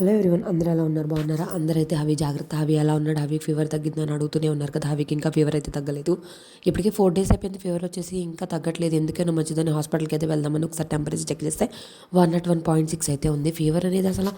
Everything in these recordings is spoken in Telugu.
హలో ఎవరివన్ అందరూ ఎలా ఉన్నారు? బాగున్నారా? అందరైతే హవి జాగ్రత్త హవి ఎలా ఉన్నాడు? హవి ఫీవర్ తగ్గిందని అడుగుతూనే ఉన్నారు కదా హవికి ఇంకా ఫీవర్ అయితే తగ్గలేదు. ఇప్పటికే ఫోర్ డేస్ అయిపోయింది ఫీవర్ వచ్చేసి ఇంకా తగ్గట్లేదు. ఎందుకైనా మంచిదని హాస్పిటల్కి అయితే వెళ్దామని ఒకసారి టెంపరేచర్ చెక్ చేస్తే one nought one point six అయితే ఉంది. ఫీవర్ అనేది అసలు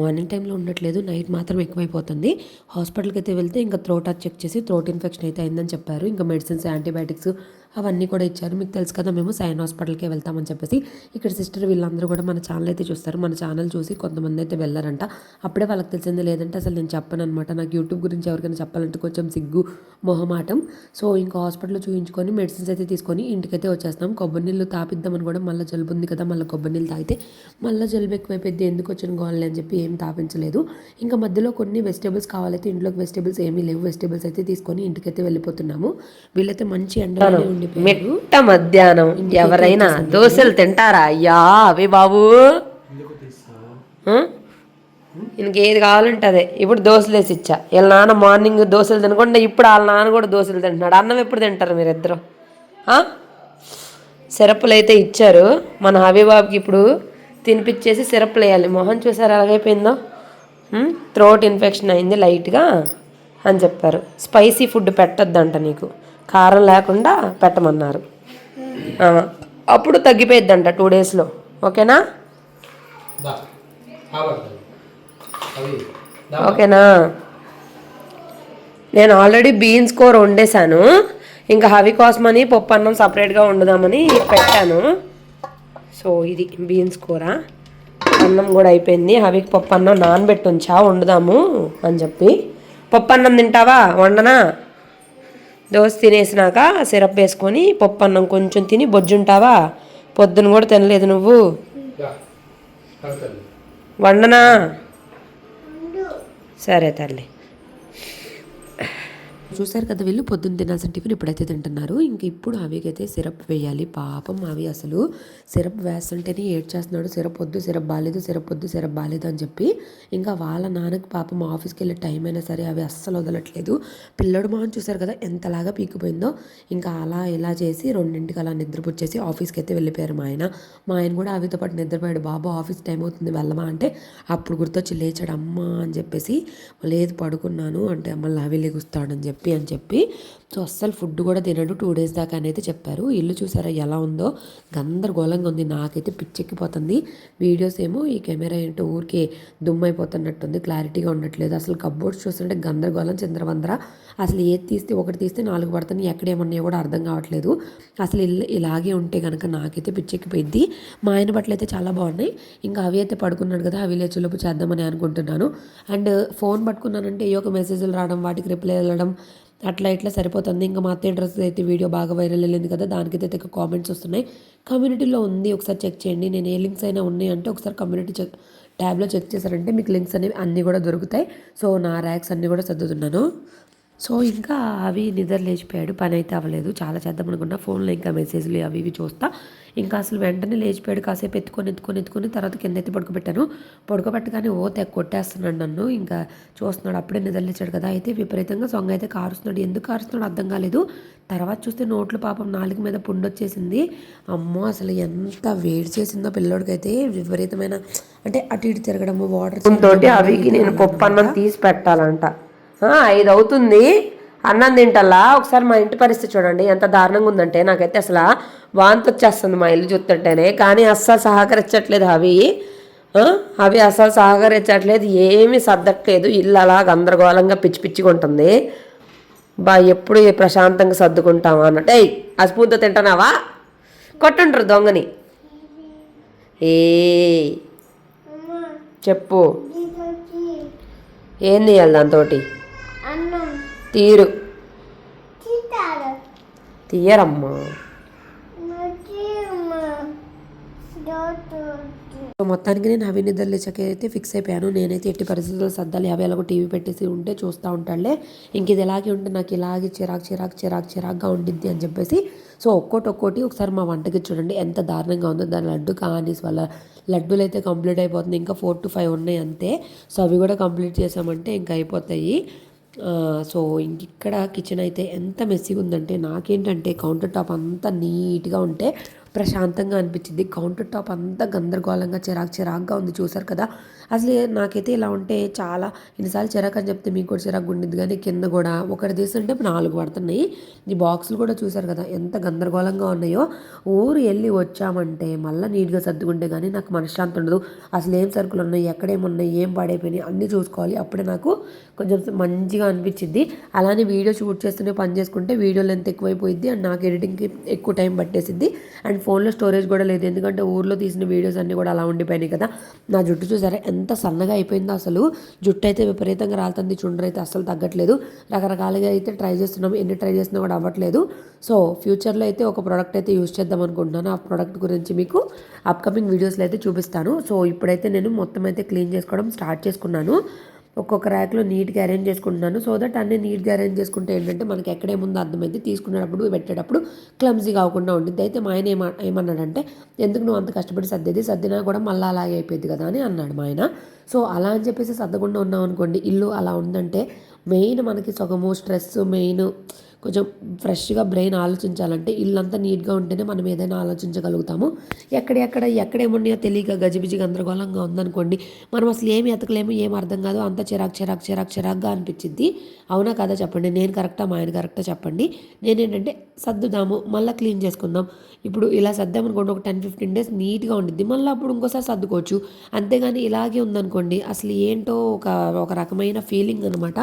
మార్నింగ్ టైంలో ఉండట్లేదు నైట్ మాత్రం ఎక్కువైపోతుంది. హాస్పిటల్కి అయితే వెళ్తే ఇంకా థ్రోట్ చెక్ చేసి థ్రోట్ ఇన్ఫెక్షన్ అయితే అయిందని చెప్పారు. ఇంకా మెడిసిన్స్ యాంటీబయాటిక్స్ అవన్నీ కూడా ఇచ్చారు. మీకు తెలుసు కదా మేము సైన్ హాస్పిటల్కే వెళ్తామని చెప్పేసి. ఇక్కడ సిస్టర్ వీళ్ళందరూ కూడా మన ఛానల్ అయితే చూస్తారు. మన ఛానల్ చూసి కొంతమంది అయితే వెళ్ళారంట. అప్పుడే వాళ్ళకి తెలిసింది లేదంటే అసలు నేను చెప్పను అనమాట నాకు యూట్యూబ్ గురించి ఎవరికైనా చెప్పాలంటే కొంచెం సిగ్గు మొహమాటం. సో ఇంకా హాస్పిటల్లో చూపించుకొని మెడిసిన్స్ అయితే తీసుకొని ఇంటికైతే వచ్చేస్తాం కొబ్బరి నీళ్ళు తాపిద్దామని కూడా మళ్ళీ జలుబు ఉంది కదా మళ్ళీ కొబ్బరి నీళ్ళు తాగితే మళ్ళీ జలుబు ఎక్కువైపోయింది ఎందుకు వచ్చిన గోవాలి అని చెప్పి ఏం తాపించలేదు. ఇంకా మధ్యలో కొన్ని వెజిటేబుల్స్ కావాలైతే ఇంట్లోకి వెజిటేబుల్స్ ఏమీ లేవు. వెజిటేబుల్స్ అయితే తీసుకొని ఇంటికైతే వెళ్ళిపోతున్నాము. వీళ్ళైతే మంచి ఎండలోనే ఉండిపోయారు మిట్ట మధ్యాహ్నం ఎవరైనా దోశలు తింటారా? అయ్యా అవి బాబు? ఈయనకి ఏది కావాలంటే అదే ఇప్పుడు దోశలు వేసి ఇచ్చా. వీళ్ళ నాన్న మార్నింగ్ దోశలు తినకుండా ఇప్పుడు వాళ్ళ నాన్న కూడా దోశలు తింటున్నాడు. అన్నం ఎప్పుడు తింటారు మీరిద్దరు? సిరప్లు అయితే ఇచ్చారు. మన హబీబాబుకి ఇప్పుడు తినిపించేసి సిరప్లు వేయాలి మొహం చూసారు ఎలాగైపోయిందో? థ్రోట్ ఇన్ఫెక్షన్ అయింది లైట్గా అని చెప్పారు. స్పైసీ ఫుడ్ పెట్టొద్దంట నీకు. కారం లేకుండా పెట్టమన్నారు. అప్పుడు తగ్గిపోయిద్దంట టూ డేస్లో ఓకేనా? ఓకేనా? నేను ఆల్రెడీ బీన్స్ కూర వండేశాను. ఇంకా హవి కోసమని పప్పు అన్నం సపరేట్గా వండుదామని పెట్టాను. సో ఇది బీన్స్ కూర. అన్నం కూడా అయిపోయింది. హవికి పప్పు అన్నం నానబెట్టి ఉంచా వండుదాము అని చెప్పి. పప్పు అన్నం తింటావా? వండనా? దోశ తినేసినాక సిరప్ వేసుకొని పప్పు అన్నం కొంచెం తిని బొజ్జుంటావా? పొద్దున కూడా తినలేదు నువ్వు. వండనా? సరే తల్లి. చూసారు కదా వీళ్ళు పొద్దున్న తినాల్సిన టిఫిన్ ఇప్పుడైతే తింటున్నారు. ఇంక ఇప్పుడు అవికైతే సిరప్ వేయాలి. పాపం అవి అసలు సిరప్ వేస్తుంటేనే ఏడ్ చేస్తున్నాడు సిరప్ వద్దు సిరప్ బాగాలేదు సిరప్ వద్దు సిరప్ బాగాలేదు అని చెప్పి ఇంకా వాళ్ళ నాన్నకి పాపం ఆఫీస్కి వెళ్ళే టైం అయినా సరే అవి అస్సలు వదలట్లేదు. పిల్లడు మొహం చూసారు కదా ఎంతలాగా పీకిపోయిందో ఇంకా అలా ఇలా చేసి రెండింటికి అలా నిద్రపుచ్చేసి ఆఫీస్కి అయితే వెళ్ళిపోయారు మా ఆయన. మా ఆయన కూడా అవితో పాటు నిద్రపోయాడు. బాబు ఆఫీస్ టైం అవుతుంది వెళ్ళమా అంటే అప్పుడు గుర్తొచ్చి లేచాడు. అమ్మ అని చెప్పేసి లేదు పడుకున్నాను. అంటే అమ్మ లావి లేగుస్తాడని చెప్పి చెప్పి అని చెప్పి. సో అస్సలు ఫుడ్ కూడా తినడు. టూ డేస్ దాకా అనేది చెప్పారు. ఇల్లు చూసారా ఎలా ఉందో? గందరగోళంగా ఉంది. నాకైతే పిచ్చెక్కిపోతుంది. వీడియోస్ ఏమో ఈ కెమెరా ఏంటో ఊరికే దుమ్మైపోతున్నట్టుంది. క్లారిటీగా ఉండట్లేదు. అసలు కబ్బోర్డ్స్ చూస్తుంటే గందరగోళం చంద్రవందర. అసలు ఏది తీస్తే ఒకటి తీస్తే నాలుగు పడుతున్నాయి ఎక్కడేమన్నాయో కూడా అర్థం కావట్లేదు. అసలు ఇల్లు ఇలాగే ఉంటే కనుక నాకైతే పిచ్చెక్కిపోయింది మా ఆయన బట్టలు అయితే చాలా బాగున్నాయి. ఇంకా అవి అయితే పడుకున్నాడు కదా అవి లేచులోపు చేద్దామని అనుకుంటున్నాను. అండ్ ఫోన్ పట్టుకున్నానంటే ఏ ఒక మెసేజ్లు రావడం వాటికి రిప్లై వెళ్ళడం అట్లా ఇట్లా సరిపోతుంది. ఇంకా మా అత్తయ్య డ్రెస్ అయితే వీడియో బాగా వైరల్ వెళ్ళింది కదా దానికైతే తెగ కామెంట్స్ వస్తున్నాయి. కమ్యూనిటీలో ఉంది ఒకసారి చెక్ చేయండి. నేను ఏ లింక్స్ అయినా ఉన్నాయి అంటే ఒకసారి కమ్యూనిటీ చెక్ ట్యాబ్లో చెక్ చేశారంటే మీకు లింక్స్ అనేవి అన్నీ కూడా దొరుకుతాయి. సో నా ర్యాక్స్ అన్నీ కూడా సర్దుతున్నాను. సో ఇంకా అవి నిద్ర లేచిపోయాడు. పని అయితే అవ్వలేదు. చాలా చేద్దాం అనుకున్నా. ఫోన్లో ఇంకా మెసేజ్లు అవి ఇవి చూస్తా. ఇంకా అసలు వెంటనే లేచిపోయాడు. కాసేపు ఎత్తుకొని ఎత్తుకొని ఎత్తుకొని తర్వాత కింద ఎత్తి పడుకోబెట్టాను. పడుకోబెట్టగానే ఓ తెగ కొట్టేస్తున్నాడు నన్ను. ఇంకా చూస్తున్నాడు. అప్పుడే నిద్ర లేచాడు కదా. అయితే విపరీతంగా సొంగ అయితే కారుస్తున్నాడు. ఎందుకు కారుస్తున్నాడు అర్థం కాలేదు. తర్వాత చూస్తే నోట్లు పాపం నాలుగు మీద పుండు వచ్చేసింది అమ్మో! అసలు ఎంత వేడి చేసిందో పిల్లోడికైతే. విపరీతమైన అంటే అటు ఇటు తిరగడము వాటర్ తోటి అవికి నేను పప్పు అన్నం తీసి పెట్టాలంట. ఐదు అవుతుంది అన్నం తింటల్లా? ఒకసారి మా ఇంటి పరిస్థితి చూడండి. ఎంత దారుణంగా ఉందంటే నాకైతే అసలు వాంతి వచ్చేస్తుంది మా ఇల్లు చూస్తుంటేనే. కానీ అస్సలు సహకరించట్లేదు అవి. అవి అస్సలు సహకరించట్లేదు. ఏమీ సర్దట్లేదు. ఇల్లు అలా గందరగోళంగా పిచ్చి పిచ్చిగా ఉంటుంది. బా ఎప్పుడు ప్రశాంతంగా సర్దుకుంటామా అన్నట్టు. ఏయ్ ఆ స్పూన్తో తింటున్నావా? కొట్టుంటారు దొంగని. ఏ చెప్పు. ఏం తీయాలి దాంతోటి? అన్నం తీరు. తీయరమ్మా. సో మొత్తానికి నేను అవి నిద్ర లేచాక అయితే ఫిక్స్ అయిపోయాను. నేనైతే ఎట్టి పరిస్థితుల్లో సర్దాలి అవి ఎలాగో టీవీ పెట్టేసి ఉంటే చూస్తూ ఉంటాడులే. ఇంక ఇది ఇలాగే ఉంటే నాకు ఇలాగే చిరాకు చిరాకు చిరాకు చిరాకుగా ఉండిద్ది అని చెప్పేసి. సో ఒక్కోటి ఒక్కోటి ఒకసారి మా వంటకి చూడండి ఎంత దారుణంగా ఉందో. దాని లడ్డు కానీ వాళ్ళ లడ్డూలు అయితే కంప్లీట్ అయిపోతుంది. ఇంకా ఫోర్ టు ఫైవ్ ఉన్నాయి అంతే. సో అవి కూడా కంప్లీట్ చేసామంటే ఇంకా అయిపోతాయి. సో ఇక్కడ కిచెన్ అయితే ఎంత మెస్సీగా ఉందంటే నాకేంటంటే కౌంటర్ టాప్ అంతా నీట్గా ఉంటే ప్రశాంతంగా అనిపించింది. కౌంటర్ టాప్ అంతా గందరగోళంగా చిరాకు చిరాకుగా ఉంది. చూసారు కదా? అసలు నాకైతే ఇలా ఉంటే చాలా ఎన్నిసార్లు చిరాకు అని చెప్తే మీకు కూడా చిరాకు ఉండింది కానీ కింద కూడా ఒకటి తీసుంటే నాలుగు పడుతున్నాయి. ఈ బాక్సులు కూడా చూశారు కదా ఎంత గందరగోళంగా ఉన్నాయో. ఊరు వెళ్ళి వచ్చామంటే మళ్ళీ నీట్గా సర్దుకుంటే కానీ నాకు మనశ్శాంతి ఉండదు. అసలు ఏం సరుకులు ఉన్నాయి ఎక్కడేమున్నాయి ఏం పాడైపోయినాయి అన్నీ చూసుకోవాలి. అప్పుడే నాకు కొంచెం మంచిగా అనిపించింది. అలానే వీడియో షూట్ చేస్తూనే పని చేసుకుంటే వీడియో లెంత్ ఎక్కువైపోయింది అండ్ నాకు ఎడిటింగ్కి ఎక్కువ టైం పట్టేసింది అండ్ ఫోన్లో స్టోరేజ్ కూడా లేదు. ఎందుకంటే ఊర్లో తీసిన వీడియోస్ అన్నీ కూడా అలా ఉండిపోయినాయి కదా. నా జుట్టు చూసారా ఎంత సన్నగా అయిపోయిందో అసలు. జుట్టు అయితే విపరీతంగా రాలుతుంది చుండ్రు అయితే అసలు తగ్గట్లేదు. రకరకాలుగా అయితే ట్రై చేస్తున్నాం ఎన్ని ట్రై చేసినా కూడా అవ్వట్లేదు. సో ఫ్యూచర్లో అయితే ఒక ప్రోడక్ట్ అయితే యూస్ చేద్దాం అనుకుంటున్నాను. ఆ ప్రోడక్ట్ గురించి మీకు అప్కమింగ్ వీడియోస్లో అయితే చూపిస్తాను. సో ఇప్పుడైతే నేను మొత్తం అయితే క్లీన్ చేసుకోవడం స్టార్ట్ చేసుకున్నాను. ఒక్కొక్క ర్యాక్లో నీట్గా అరేంజ్ చేసుకుంటున్నాను. సో దట్ అన్ని నీట్గా అరేంజ్ చేసుకుంటే ఏంటంటే మనకి ఎక్కడేముందో అర్థమైంది తీసుకునేటప్పుడు పెట్టేటప్పుడు క్లమ్జీగా అవ్వకుండా ఉంటుంది అయితే మా ఆయన ఏమ ఏమన్నాడంటే ఎందుకు నువ్వు అంత కష్టపడి సర్దేది? సర్దినా కూడా మళ్ళీ అలాగే అయిపోయింది కదా అని అన్నాడు మా ఆయన. సో అలా అని చెప్పేసి సర్దకుండా ఉన్నాం అనుకోండి ఇల్లు అలా ఉందంటే మెయిన్ మనకి సగము స్ట్రెస్ మెయిన్ కొంచెం ఫ్రెష్గా బ్రెయిన్ ఆలోచించాలంటే ఇల్లంతా నీట్గా ఉంటేనే మనం ఏదైనా ఆలోచించగలుగుతాము. ఎక్కడెక్కడ ఎక్కడేమున్నాయో తెలియక గజిబిజి గందరగోళంగా ఉందనుకోండి మనం అసలు ఏమి ఎతకలేము ఏం అర్థం కాదు అంత చిరాకు చిరాకు చిరాకు చిరాకుగా అనిపించింది అవునా కదా చెప్పండి. నేను కరెక్టా? మా ఆయన కరెక్టా చెప్పండి. నేనేంటంటే సర్దుదాము మళ్ళీ క్లీన్ చేసుకుందాం. ఇప్పుడు ఇలా సర్దామనుకోండి ఒక టెన్ ఫిఫ్టీన్ డేస్ నీట్గా ఉండిద్ది. మళ్ళీ అప్పుడు ఇంకోసారి సర్దుకోవచ్చు. అంతేగాని ఇలాగే ఉందనుకోండి అసలు ఏంటో ఒక ఒక రకమైన ఫీలింగ్ అనమాట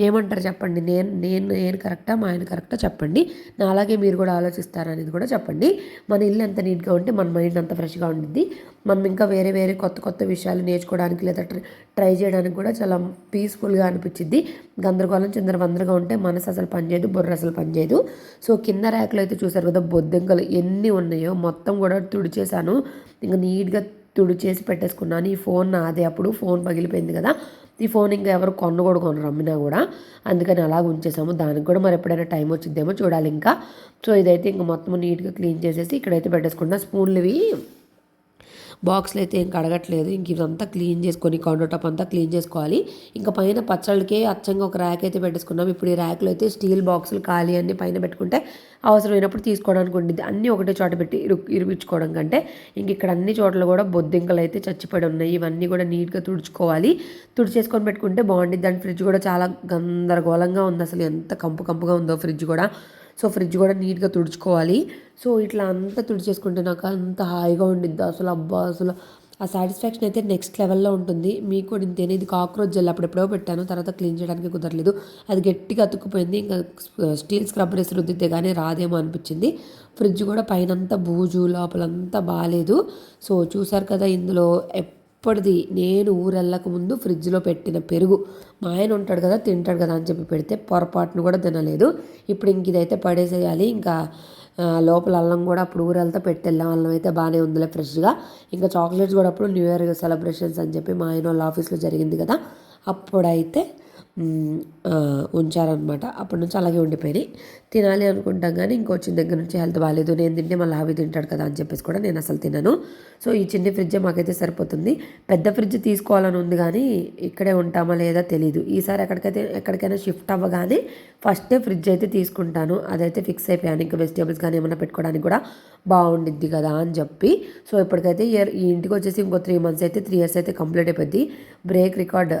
ఏమంటారు చెప్పండి? నేను నేను నేను కరెక్టా? మా ఆయన కరెక్టా? చెప్పండి. నా అలాగే మీరు కూడా ఆలోచిస్తారనేది కూడా చెప్పండి. మన ఇల్లు ఎంత నీట్గా ఉంటే మన మైండ్ అంత ఫ్రెష్గా ఉండిద్ది. మనం ఇంకా వేరే వేరే కొత్త కొత్త విషయాలు నేర్చుకోవడానికి లేదా ట్రై ట్రై చేయడానికి కూడా చాలా పీస్ఫుల్గా అనిపించింది గందరగోళం చిందరవందరగా ఉంటే మనసు అసలు పనిచేయదు బుర్ర అసలు పనిచేయదు. సో కింద ర్యాక్లో అయితే చూసారు కదా బొద్దింకలు ఎన్ని ఉన్నాయో. మొత్తం కూడా తుడిచేశాను. ఇంకా నీట్గా తుడిచేసి పెట్టేసుకున్నాను. ఈ ఫోన్ నాదే. అప్పుడు ఫోన్ పగిలిపోయింది కదా. ఈ ఫోన్ ఇంకా ఎవరు కొన్న కూడా కొనరు అమ్మినా కూడా. అందుకని అలాగ ఉంచేసాము. దానికి కూడా మరి ఎప్పుడైనా టైం వచ్చిద్దేమో చూడాలి ఇంకా. సో ఇదైతే ఇంకా మొత్తం నీట్గా క్లీన్ చేసేసి ఇక్కడైతే పెట్టేసుకుంటున్నా. స్పూన్లు ఇవి బాక్స్లు అయితే ఏం అడగట్లేదు. ఇంక ఇదంతా క్లీన్ చేసుకొని కౌంటర్ టాప్ అంతా క్లీన్ చేసుకోవాలి. ఇంకా పైన పచ్చళ్ళకే అచ్చంగా ఒక ర్యాక్ అయితే పెట్టేసుకున్నాం. ఇప్పుడు ఈ ర్యాక్లో అయితే స్టీల్ బాక్సులు ఖాళీ అన్ని పైన పెట్టుకుంటే అవసరమైనప్పుడు తీసుకోవడానికి ఉండింది అన్నీ ఒకటే చోట పెట్టి ఇరు ఇరిపించుకోవడం కంటే ఇంక ఇక్కడ అన్ని చోట్ల కూడా బొద్దింకలు అయితే చచ్చిపడి ఉన్నాయి. ఇవన్నీ కూడా నీట్గా తుడుచుకోవాలి. తుడిచేసుకొని పెట్టుకుంటే బాగుంటుంది దాని ఫ్రిడ్జ్ కూడా చాలా గందరగోళంగా ఉంది. అసలు ఎంత కంపు కంపుగా ఉందో ఫ్రిడ్జ్ కూడా. సో ఫ్రిడ్జ్ కూడా నీట్గా తుడుచుకోవాలి. సో ఇట్లా అంతా తుడిచేసుకుంటే నాకు అంత హాయిగా ఉండిద్ది. అసలు అబ్బా అసలు ఆ సాటిస్ఫాక్షన్ అయితే నెక్స్ట్ లెవెల్లో ఉంటుంది. మీకు కూడా ఇంతేనే ఇది కాక్రోచ్ జెల్ అప్పుడెప్పుడో పెట్టాను. తర్వాత క్లీన్ చేయడానికి కుదరలేదు. అది గట్టిగా అతుక్కుపోయింది. ఇంకా స్టీల్ స్క్రబ్బర్ వేసి రుద్దితే కానీ రాదేమో అనిపించింది. ఫ్రిడ్జ్ కూడా పైనంతా బూజు లోపలంతా బాగాలేదు సో చూసారు కదా ఇందులో అప్పటిది నేను ఊరెళ్ళక ముందు ఫ్రిడ్జ్లో పెట్టిన పెరుగు. మా ఆయన ఉంటాడు కదా తింటాడు కదా అని చెప్పి పెడితే పొరపాటును కూడా తినలేదు. ఇప్పుడు ఇంక ఇదైతే పడేసేయాలి. ఇంకా లోపల అల్లం కూడా అప్పుడు ఊరెళ్తా పెట్టెళ్ళాం అల్లం అయితే బాగానే ఉందిలే ఫ్రెష్గా. ఇంకా చాక్లెట్స్ కూడా అప్పుడు న్యూ ఇయర్ సెలబ్రేషన్స్ అని చెప్పి మా ఆయన వాళ్ళ ఆఫీస్లో జరిగింది కదా అప్పుడైతే ఉంచారనమాట అప్పటి నుంచి అలాగే ఉండిపోయినాయి. తినాలి అనుకుంటాం కానీ ఇంకొచ్చిన దగ్గర నుంచి హెల్త్ బాగాలేదు. నేను తింటే మళ్ళీ అవి తింటాడు కదా అని చెప్పేసి కూడా నేను అసలు తినను. సో ఈ చిన్న ఫ్రిడ్జ్ మాకైతే సరిపోతుంది. పెద్ద ఫ్రిడ్జ్ తీసుకోవాలని ఉంది కానీ ఇక్కడే ఉంటామా లేదా తెలీదు. ఈసారి ఎక్కడికైతే ఎక్కడికైనా షిఫ్ట్ అవ్వగానే ఫస్టే ఫ్రిడ్జ్ అయితే తీసుకుంటాను. అదైతే ఫిక్స్ అయిపోయాను. ఇంకా వెజిటేబుల్స్ కానీ ఏమైనా పెట్టుకోవడానికి కూడా బాగుండిద్ది కదా అని చెప్పి. సో ఇప్పటికైతే ఇయర్ ఈ ఇంటికి వచ్చేసి ఇంకో త్రీ మంత్స్ అయితే త్రీ ఇయర్స్ అయితే కంప్లీట్ అయిపోద్ది. బ్రేక్ రికార్డ్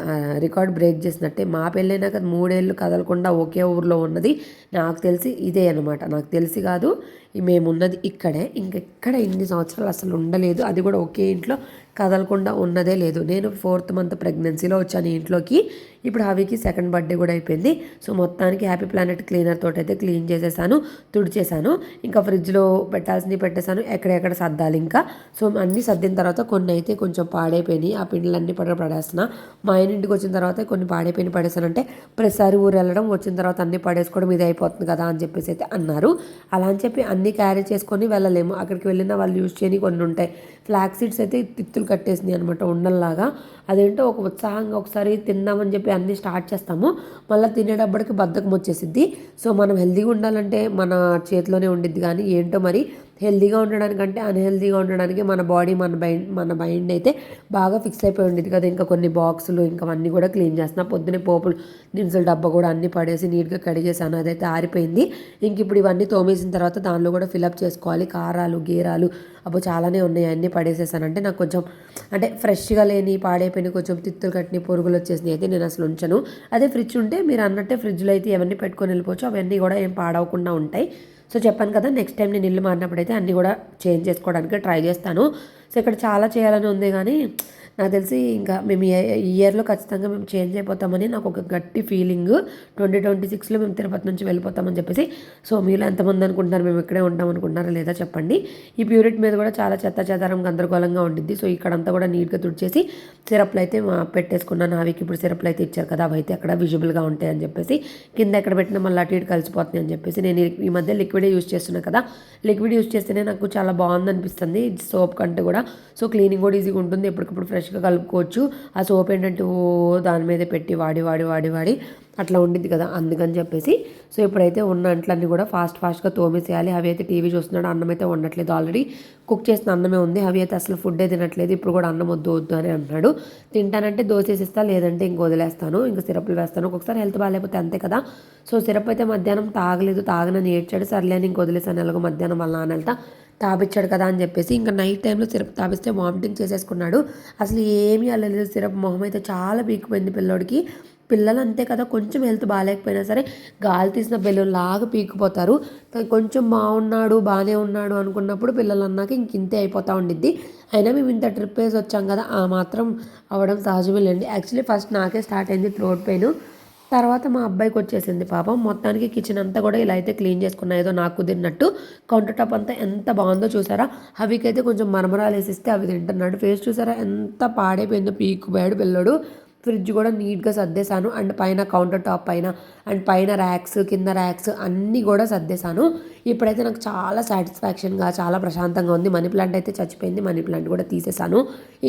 రికార్డ్ బ్రేక్ చేసినట్టే మా పెళ్ళైనాక మూడేళ్ళు కదలకుండా ఒకే ఊర్లో ఉన్నది. నాకు తెలిసి ఇదే అనమాట నాకు తెలిసి కాదు మేమున్నది ఇక్కడే. ఇంకెక్కడ ఇన్ని సంవత్సరాలు అసలు ఉండలేదు. అది కూడా ఒకే ఇంట్లో కదలకుండా ఉన్నదే లేదు. నేను ఫోర్త్ మంత్ ప్రెగ్నెన్సీలో వచ్చాను ఇంట్లోకి. ఇప్పుడు హవికి సెకండ్ బర్త్డే కూడా అయిపోయింది. సో మొత్తానికి హ్యాపీ ప్లానెట్ క్లీనర్ తోటి అయితే క్లీన్ చేసేసాను తుడిచేసాను. ఇంకా ఫ్రిడ్జ్లో పెట్టాల్సినవి పెట్టేశాను ఎక్కడెక్కడ సర్దాలి ఇంకా. సో అన్నీ సర్దిన తర్వాత కొన్ని అయితే కొంచెం పాడైపోయినాయి. ఆ పిండిలన్నీ పడ పడేస్తున్నా. మా ఆయన ఇంటికి వచ్చిన తర్వాత కొన్ని పాడైపోయిన పడేసానంటే ప్రతిసారి ఊరు వెళ్ళడం వచ్చిన తర్వాత అన్నీ పడేసుకోవడం ఇది అయిపోతుంది కదా అని చెప్పేసి అయితే అన్నారు. అలా అని చెప్పి అన్నీ క్యారీ చేసుకొని వెళ్ళలేము. అక్కడికి వెళ్ళిన వాళ్ళు యూజ్ చేయని కొన్ని ఉంటాయి. ఫ్లాక్ సీడ్స్ అయితే తిత్తులు కట్టేసినాయి అనమాట ఉండల్లాగా. అదేంటో ఒక ఉత్సాహంగా ఒకసారి తిందామని చెప్పి అన్నీ స్టార్ట్ చేస్తాము. మళ్ళీ తినేటప్పటికి బద్ధకం వచ్చేసిద్ది. సో మనం హెల్తీగా ఉండాలంటే మన చేతిలోనే ఉండిద్ది కానీ ఏంటో మరి హెల్దీగా ఉండడానికంటే అన్హెల్దీగా ఉండడానికి మన బాడీ మన మైండ్ మన మైండ్ అయితే బాగా ఫిక్స్ అయిపోయి ఉండేది కదా. ఇంకా కొన్ని బాక్సులు ఇంకా అన్నీ కూడా క్లీన్ చేస్తున్నా. పొద్దునే పోపులు దినుసుల డబ్బా కూడా అన్నీ పడేసి నీట్గా కడిగేసాను అదైతే ఆరిపోయింది. ఇంక ఇప్పుడు ఇవన్నీ తోమేసిన తర్వాత దానిలో కూడా ఫిలప్ చేసుకోవాలి. కారాలు గీరాలు అప్పుడు చాలానే ఉన్నాయి. అన్నీ పడేసేసానంటే నాకు కొంచెం అంటే ఫ్రెష్గా లేని పాడైపోయిన కొంచెం తిత్తులు కట్టిన పొరుగులు వచ్చేసినాయి అయితే నేను అసలు ఉంచను. అదే ఫ్రిడ్జ్ ఉంటే మీరు అన్నట్టే ఫ్రిడ్జ్లో అయితే ఇవన్నీ పెట్టుకొని వెళ్ళిపోవచ్చు. అవన్నీ కూడా ఏం పాడవకుండా ఉంటాయి. సో చెప్పాను కదా నెక్స్ట్ టైం నేను ఇల్లు మారినప్పుడైతే అయితే అన్నీ కూడా చేంజ్ చేసుకోవడానికి ట్రై చేస్తాను. సో ఇక్కడ చాలా చేయాలని ఉంది కానీ నాకు తెలిసి ఇంకా మేము ఈ ఇయర్లో ఖచ్చితంగా మేము చేంజ్ అయిపోతామని నాకు ఒక గట్టి ఫీలింగ్. ట్వంటీ ట్వంటీ సిక్స్లో మేము తిరుపతి నుంచి వెళ్ళిపోతామని చెప్పేసి. సో మీలో ఎంతమంది అనుకుంటున్నారు? మేము ఇక్కడే ఉంటాం అనుకుంటున్నారా లేదా చెప్పండి. ఈ ప్యూరిట్ మీద కూడా చాలా చెత్త చెదారం గందరగోళంగా ఉండిద్ది. సో ఇక్కడంతా కూడా నీట్గా తుడిచేసి సిరప్లు అయితే మా- పెట్టేసుకున్నాను ఆవికి ఇప్పుడు సిరప్లు అయితే ఇచ్చారు కదా అవి అయితే అక్కడ విజిబుల్గా ఉంటాయి అని చెప్పేసి. కింద ఎక్కడ పెట్టినా మళ్ళీ అటు ఇటు కలిసిపోతున్నాయి అని చెప్పేసి. నేను ఈ- మధ్య లిక్విడే యూస్ చేస్తున్నా కదా. లిక్విడ్ యూస్ చేస్తేనే నాకు చాలా బాగుంది అనిపిస్తుంది సోప్ కంటే కూడా. సో క్లీనింగ్ కూడా ఈజీగా ఉంటుంది. ఎప్పటికప్పుడు ఫ్రెష్ ఫ్రెష్గా కలుపుకోవచ్చు. ఆ సోప్ ఏంటంటే ఓ దాని మీద పెట్టి వాడి వాడి వాడి వాడి అట్లా ఉండింది కదా అందుకని చెప్పేసి. సో ఇప్పుడైతే ఉన్న అంట్లన్నీ కూడా ఫాస్ట్ ఫాస్ట్గా తోమేసేయాలి. అవి అయితే టీవీ చూస్తున్నాడు అన్నం అయితే ఉండట్లేదు ఆల్రెడీ. కుక్ చేసిన అన్నమే ఉంది. అవి అయితే అసలు ఫుడ్ తినట్లేదు. ఇప్పుడు కూడా అన్నం వద్దు వద్దు అని అంటున్నాడు. తింటానంటే దోశ వేసిస్తా లేదంటే ఇంక వదిలేస్తాను. ఇంకా సిరప్లు వేస్తాను. ఒక్కొక్కసారి హెల్త్ బాగాలేకపోతే అంతే కదా. సో సిరప్ అయితే మధ్యాహ్నం తాగలేదు తాగనని ఏడ్చాడు. సర్లేని ఇంక వదిలేసాను. ఎలాగో మధ్యాహ్నం వాళ్ళ నాన్న వెళ్తా. తాపిచ్చాడు కదా అని చెప్పేసి ఇంకా నైట్ టైంలో సిరప్ తాపిస్తే వామిటింగ్ చేసేసుకున్నాడు. అసలు ఏమీ అల్లలేదు. సిరప్ మొహం అయితే చాలా పీకిపోయింది పిల్లోడికి. పిల్లలు అంతే కదా కొంచెం హెల్త్ బాగాలేకపోయినా సరే గాలి తీసిన బెలూన్ లాగా పీకిపోతారు కొంచెం బాగున్నాడు బాగానే ఉన్నాడు అనుకున్నప్పుడు పిల్లలు అన్నాక ఇంక ఇంతే అయిపోతూ ఉండిద్ది. అయినా మేము ఇంత ట్రిప్ వేసి వచ్చాం కదా ఆ మాత్రం అవ్వడం సహజమేలేండి. యాక్చువల్లీ ఫస్ట్ నాకే స్టార్ట్ అయింది థ్రోట్ పెయిన్. తర్వాత మా అబ్బాయికి వచ్చేసింది పాపం. మొత్తానికి కిచెన్ అంతా కూడా ఇలా అయితే క్లీన్ చేసుకున్నా. ఏదో నాకు కుదిరినట్టు కౌంటర్ టాప్ అంతా ఎంత బాగుందో చూసారా? అవికైతే కొంచెం మరమరాలు వేసిస్తే అవి తింటున్నాడు. ఫేస్ చూసారా? ఎంత పాడైపోయిందో. పీక్కుపోయాడు పిల్లడు. ఫ్రిడ్జ్ కూడా నీట్గా సర్దేశాను. అండ్ పైన కౌంటర్ టాప్ పైన అండ్ పైన ర్యాక్స్ కింద ర్యాక్స్ అన్నీ కూడా సర్దేశాను. ఇప్పుడైతే నాకు చాలా సాటిస్ఫాక్షన్గా చాలా ప్రశాంతంగా ఉంది. మనీ ప్లాంట్ అయితే చచ్చిపోయింది. మనీ ప్లాంట్ కూడా తీసేశాను.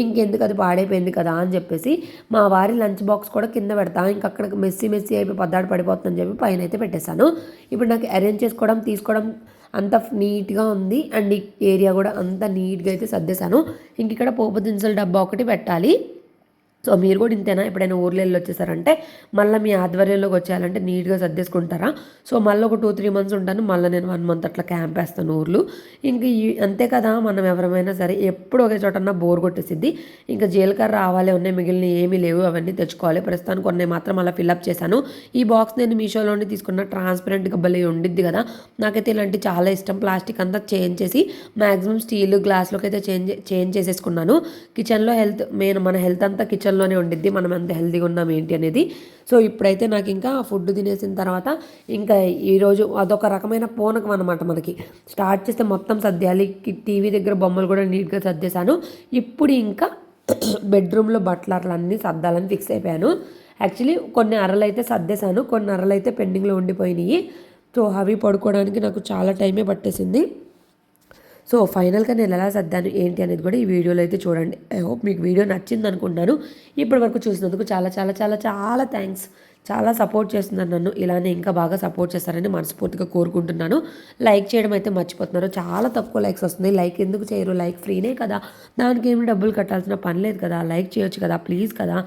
ఇంకెందుకు అది పాడైపోయింది కదా అని చెప్పేసి మా వారి లంచ్ బాక్స్ కూడా కింద పెడతా. ఇంక అక్కడ మెస్సీ మెస్సీ అయిపోయి పద్దాడు పడిపోతుందని చెప్పి పైన అయితే పెట్టేశాను. ఇప్పుడు నాకు అరేంజ్ చేసుకోవడం తీసుకోవడం అంత నీట్గా ఉంది. అండ్ ఈ ఏరియా కూడా అంత నీట్గా అయితే సర్దేశాను. ఇంక ఇక్కడ పోపు దినుసుల డబ్బా ఒకటి పెట్టాలి. సో మీరు కూడా ఇంతేనా? ఎప్పుడైనా ఊర్లో వెళ్ళి వచ్చేసారంటే మళ్ళీ మీ ఆధ్వర్యంలోకి వచ్చేయాలంటే నీట్గా సర్దేసుకుంటారా? సో మళ్ళీ ఒక టూ త్రీ మంత్స్ ఉంటాను. మళ్ళీ నేను వన్ మంత్ అట్లా క్యాంప్ వేస్తాను ఊర్లు. ఇంక అంతే కదా మనం ఎవరమైనా సరే ఎప్పుడు ఒకే చోటన్నా బోర్ కొట్టేసిద్ది. ఇంకా జీలకర్ర రావాలి ఉన్నాయి మిగిలిన ఏమీ లేవు అవన్నీ తెచ్చుకోవాలి. ప్రస్తుతానికి కొన్ని మాత్రం అలా ఫిల్అప్ చేశాను. ఈ బాక్స్ నేను మీషోలోనే తీసుకున్న. ట్రాన్స్పరెంట్గా భలే ఉండిద్ది కదా. నాకైతే ఇలాంటి చాలా ఇష్టం. ప్లాస్టిక్ అంతా చేంజ్ చేసి మ్యాక్సిమం స్టీల్ గ్లాస్లోకి అయితే చేంజ్ చేంజ్ చేసేసుకున్నాను. కిచెన్లో హెల్త్ మెయిన్ మన హెల్త్ అంతా కిచెన్ కిచెన్లోనే ఉండిద్ది మనం ఎంత హెల్తీగా ఉన్నాం ఏంటి అనేది. సో ఇప్పుడైతే నాకు ఇంకా ఫుడ్ తినేసిన తర్వాత ఇంకా ఈరోజు అదొక రకమైన పూనకం అనమాట మనకి. స్టార్ట్ చేస్తే మొత్తం సర్దేయాలి. టీవీ దగ్గర బొమ్మలు కూడా నీట్గా సర్దేశాను. ఇప్పుడు ఇంకా బెడ్రూమ్లో బట్టలు అట్లా అన్నీ సర్దాలని ఫిక్స్ అయిపోయాను. యాక్చువల్లీ కొన్ని అరలు అయితే సర్దేశాను కొన్ని అరలు అయితే పెండింగ్లో ఉండిపోయినాయి. సో అవి పడుకోవడానికి నాకు చాలా టైమే పట్టేసింది. సో ఫైనల్గా నేను ఎలా సర్దాను ఏంటి అనేది కూడా ఈ వీడియోలో అయితే చూడండి. ఐ హోప్ మీకు వీడియో నచ్చింది అనుకుంటున్నాను. ఇప్పటి వరకు చూసినందుకు చాలా చాలా చాలా చాలా థ్యాంక్స్ చాలా సపోర్ట్ చేస్తున్నారు నన్ను. ఇలానే ఇంకా బాగా సపోర్ట్ చేస్తారని మనస్ఫూర్తిగా కోరుకుంటున్నాను. లైక్ చేయడం అయితే మర్చిపోతున్నారు. చాలా తక్కువ లైక్స్ వస్తున్నాయి లైక్ ఎందుకు చేయరు? లైక్ ఫ్రీనే కదా. దానికి ఏమి డబ్బులు కట్టాల్సిన పని లేదు కదా. లైక్ చేయొచ్చు కదా. ప్లీజ్ కదా.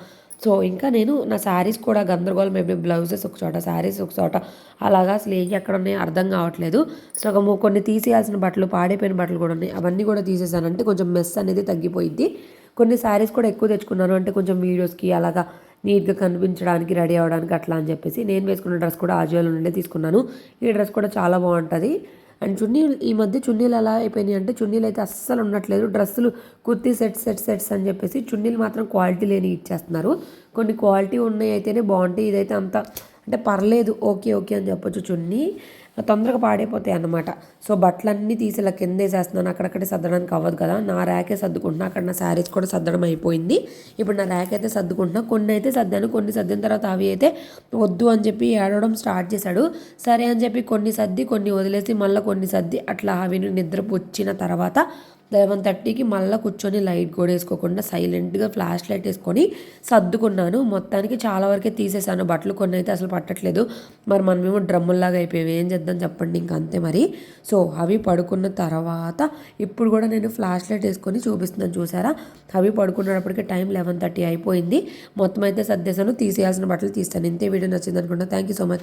సో ఇంకా నేను నా శారీస్ కూడా గందరగోళం అయిపోయి బ్లౌజెస్ ఒక చోట శారీస్ ఒక చోట. అలాగా అసలు ఏవి ఎక్కడ ఉన్నాయో అర్థం కావట్లేదు. సగము కొన్ని తీసేయాల్సిన బట్టలు పాడైపోయిన బట్టలు కూడా ఉన్నాయి. అవన్నీ కూడా తీసేసానంటే కొంచెం మెస్ అనేది తగ్గిపోయింది. కొన్ని శారీస్ కూడా ఎక్కువ తెచ్చుకున్నాను. అంటే కొంచెం వీడియోస్కి అలాగా నీట్గా కనిపించడానికి రెడీ అవ్వడానికి అట్లా అని చెప్పేసి నేను వేసుకున్న డ్రెస్ కూడా ఆజియోలో నుండే తీసుకున్నాను. ఈ డ్రెస్ కూడా చాలా బాగుంటుంది. అండ్ చున్నీలు ఈ మధ్య చున్నీలు ఎలా అయిపోయినాయి అంటే చున్నీలు అయితే అస్సలు ఉండట్లేదు. డ్రెస్సులు కుర్తీ సెట్ సెట్ సెట్స్ అని చెప్పేసి చున్నీలు మాత్రం క్వాలిటీ లేని ఇచ్చేస్తున్నారు. కొన్ని క్వాలిటీ ఉన్నాయి అయితేనే బాగుంటాయి. ఇదైతే అంత అంటే పర్లేదు ఓకే ఓకే అని చెప్పొచ్చు చున్నీ. తొందరగా పాడైపోతాయి అన్నమాట. సో బట్టలన్నీ తీసి ఇలా కింద వేసేస్తున్నాను. అక్కడక్కడే సర్దడానికి అవ్వదు కదా. నా ర్యాకే సర్దుకుంటున్నా. అక్కడ నా శారీస్ కూడా సర్దడం అయిపోయింది. ఇప్పుడు నా ర్యాక్ అయితే సర్దుకుంటున్నా. కొన్ని అయితే సర్దాను కొన్ని సర్దిన తర్వాత అవి అయితే వద్దు అని చెప్పి ఏడవడం స్టార్ట్ చేశాడు. సరే అని చెప్పి కొన్ని సర్ది కొన్ని వదిలేసి మళ్ళీ కొన్ని సర్ది అట్లా అవి నిద్ర వచ్చిన తర్వాత లెవెన్ థర్టీకి మళ్ళీ కూర్చొని లైట్ కూడా వేసుకోకుండా సైలెంట్గా ఫ్లాష్ లైట్ వేసుకొని సర్దుకున్నాను. మొత్తానికి చాలా వరకే తీసేసాను. బట్టలు కొన్ని అయితే అసలు పట్టట్లేదు. మరి మనమేమో డ్రమ్ముల్లాగా అయిపోయాయి ఏం చేద్దాం చెప్పండి ఇంక అంతే మరి. సో అవి పడుకున్న తర్వాత ఇప్పుడు కూడా నేను ఫ్లాష్ లైట్ వేసుకొని చూపిస్తున్నాను చూసారా? అవి పడుకున్నప్పటికీ టైం లెవెన్ థర్టీ అయిపోయింది. మొత్తం అయితే సర్దేశాను. తీసేయాల్సిన బట్టలు తీస్తాను. ఇంతే వీడియో నచ్చింది అనుకుంటా థ్యాంక్ యూ సో మచ్.